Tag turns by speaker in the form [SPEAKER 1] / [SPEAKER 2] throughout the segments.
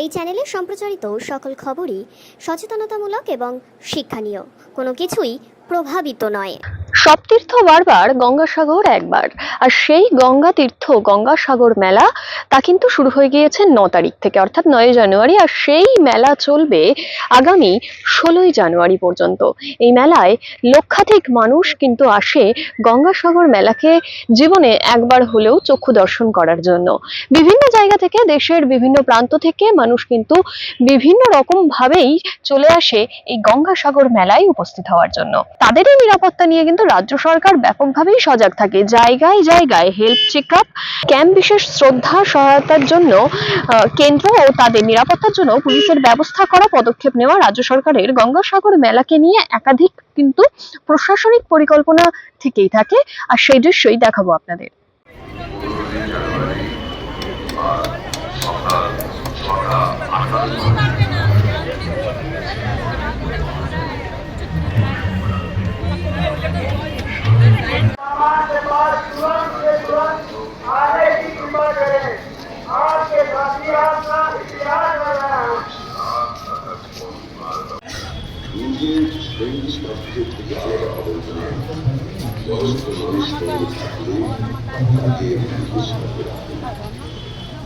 [SPEAKER 1] এই চ্যানেলে সম্প্রচারিত সকল খবরই সচেতনতামূলক এবং শিক্ষণীয়। কোনো কিছুই প্রভাবিত নয়।
[SPEAKER 2] সব তীর্থ বারবার গঙ্গাসাগর একবার। আর সেই গঙ্গা তীর্থ গঙ্গাসাগর মেলা, তা কিন্তু শুরু হয়ে গিয়েছে ন তারিখ থেকে, অর্থাৎ নয় জানুয়ারি। আর সেই মেলা চলবে আগামী ষোলোই জানুয়ারি পর্যন্ত। এই মেলায় লক্ষাধিক মানুষ কিন্তু আসে গঙ্গাসাগর মেলাকে জীবনে একবার হলেও চক্ষু দর্শন করার জন্য। বিভিন্ন জায়গা থেকে, দেশের বিভিন্ন প্রান্ত থেকে মানুষ কিন্তু বিভিন্ন রকম ভাবেই চলে আসে এই গঙ্গাসাগর মেলায় উপস্থিত হওয়ার জন্য। তাদেরই নিরাপত্তা নিয়ে কিন্তু রাজ্য সরকার ব্যাপকভাবেই সজাগ থাকে। জায়গায় জায়গায় হেলথ চেকআপ ক্যাম্প বিশেষ শ্রদ্ধা, সহায়তার জন্য কেন্দ্র ও তাদের নিরাপত্তার জন্য পুলিশের ব্যবস্থা করা পদক্ষেপ নেওয়া রাজ্য সরকারের গঙ্গাসাগর মেলাকে নিয়ে একাধিক কিন্তু প্রশাসনিক পরিকল্পনা থেকেই থাকে। আর সেই দৃশ্যই দেখাবো আপনাদের।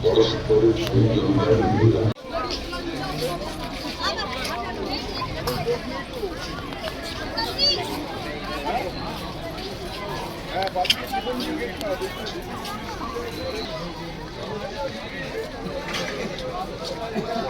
[SPEAKER 3] পরস্পরের সৌন্দর্য Thank you. Thank you.